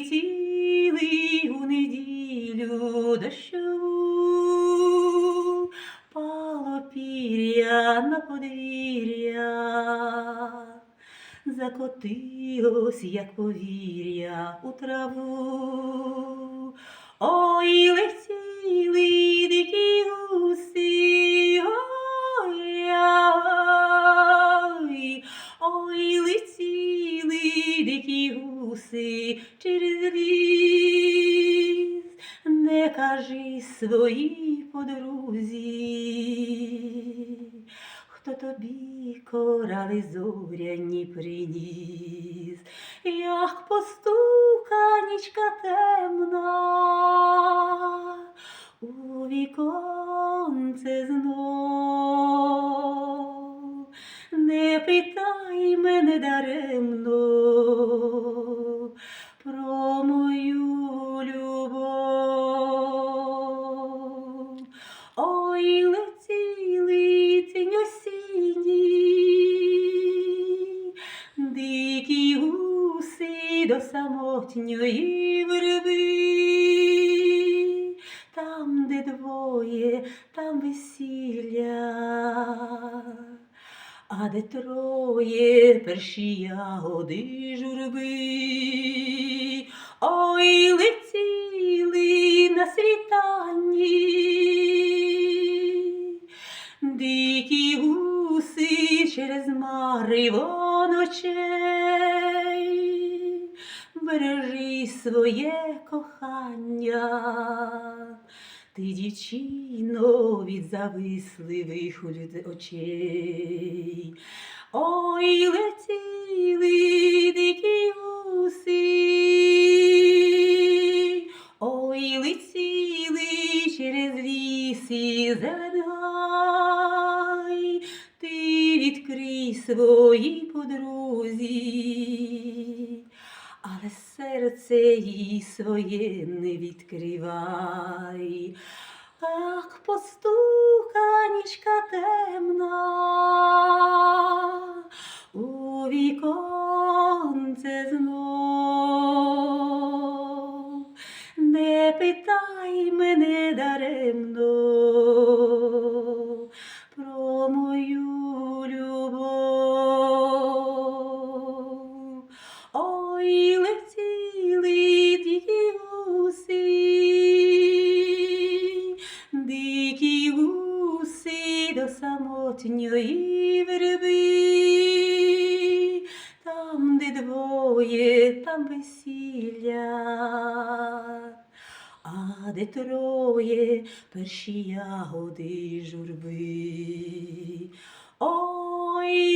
цілий у неділю дощу пало пір'я на подвір'я, закотилось, як повір'я у траву. Ой, гуси через ліс. Не кажи своїй подрузі, хто тобі корали зоряні приніс, як постука нічка темна у віконце знов. Дикі гуси до самотньої верби. Там, де двоє, там весілля, а де троє перші ягоди журби. Ой, летіли на світанні, дикі гуси через мариво ночей. Бережи своє кохання, ти дівчино від зависливих очей. Ой, летіли дикі гуси, ой, летіли через ліс і своїй подрузі, але серце їй своє не відкривай. Ах, постука нічка темна самотньої верби. Там, де двоє, там весілля, а де троє перші ягоди журби. Ой,